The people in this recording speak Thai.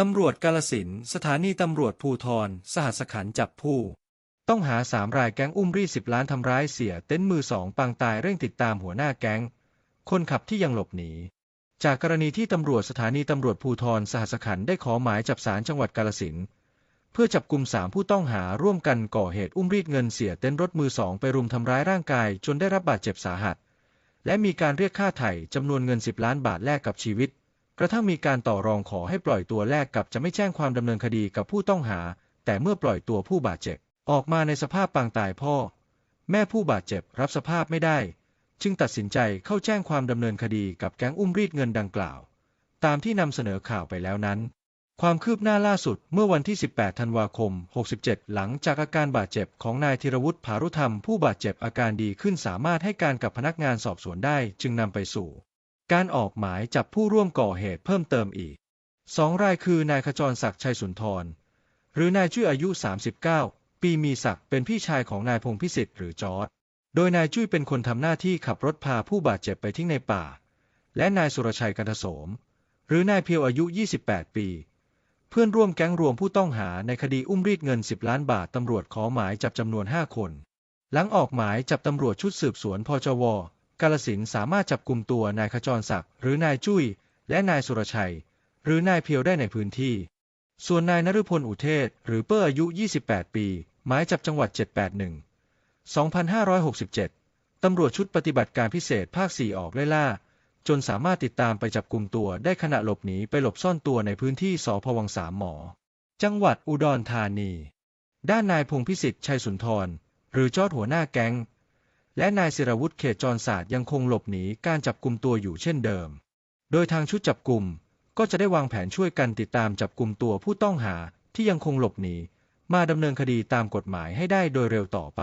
ตำรวจกาลสินสถานีตำรวจภูทร สหัสขันจับผู้ ต้องหาสามรายแก๊งอุ้มรีสิบล้านทำร้ายเสียเต็นท์มือสองปางตายเร่งติดตามหัวหน้าแก๊ง คนขับที่ยังหลบหนี จากกรณีที่ตำรวจสถานีตำรวจภูทร สหัสขันได้ขอหมายจับศาลจังหวัดกาลสินเพื่อจับกลุ่มสามผู้ต้องหาร่วมกันก่อเหตุอุ้มรีดเงินเสียเต็นท์รถมือสองไปรุมทำร้ายร่างกาย จนได้รับบาดเจ็บสาหัส และมีการเรียกค่าไถ่จำนวนเงิน 10 ล้านบาทแลกกับชีวิต กระทั่งมีการต่อรองขอให้ปล่อยตัวแลกกับจะไม่แจ้งความดำเนินคดีกับผู้ต้องหา แต่เมื่อปล่อยตัวผู้บาดเจ็บ ออกมาในสภาพปางตายพ่อ แม่ผู้บาดเจ็บรับสภาพไม่ได้ จึงตัดสินใจเข้าแจ้งความดำเนินคดีกับแก๊งอุ้มรีดเงินดังกล่าว ตามที่นำเสนอข่าวไปแล้วนั้น ความคืบหน้าล่าสุดเมื่อวันที่ 18 ธันวาคม 67 หลังจากอาการบาดเจ็บของนายธีรวุฒิภารุธรรม ผู้บาดเจ็บอาการดีขึ้นสามารถให้การกับพนักงานสอบสวนได้ จึงนำไปสู่ การออกหมายจับผู้ร่วมก่อเหตุเพิ่มเติมอีกสองรายคือนายขจรศักดิ์ชัยสุนทร หรือนายจุ้ยอายุ 39 ปีมีศักดิ์เป็นพี่ชายของนายพงพิสิทธิ์หรือจอร์ดโดยนายจุ้ยเป็นคนทำหน้าที่ขับรถพาผู้บาดเจ็บไปทิ้งในป่า และนายสุรชัยกันทโสม หรือนายเพียวอายุ 28 ปี เพื่อนร่วมแก๊งรวมผู้ต้องหาในคดีอุ้มรีดเงิน 10 ล้านบาทตำรวจขอหมายจับจำนวน 5 คน หลังออกหมายจับตำรวจชุดสืบสวนพจว กาลสินสามารถจับกลุ่มตัวนายขจรศักดิ์หรือนายจุ้ย และนายสุรชัย หรือนายเพียวได้ในพื้นที่ ส่วนนายนฤพลอุเทศ หรือเปอร์อายุ 28 ปี หมายจับจังหวัด 781 2567 ตำรวจชุดปฏิบัติการพิเศษภาค 4 ออกไล่ล่า จนสามารถติดตามไปจับกลุ่มตัวได้ขณะหลบหนีไปหลบซ่อนตัวในพื้นที่สพวังสามหมอ จังหวัดอุดรธานี ด้านนายพงพิสิทธิ์ชัยสุนทร หรือจอดหัวหน้าแก๊ง และนายศิรวุฒิเขตจรศาสตร์ยังคงหลบหนีการจับกลุ่มตัวอยู่เช่นเดิม โดยทางชุดจับกลุ่มก็จะได้วางแผนช่วยกันติดตามจับกลุ่มตัวผู้ต้องหาที่ยังคงหลบหนีมาดำเนินคดีตามกฎหมายให้ได้โดยเร็วต่อไป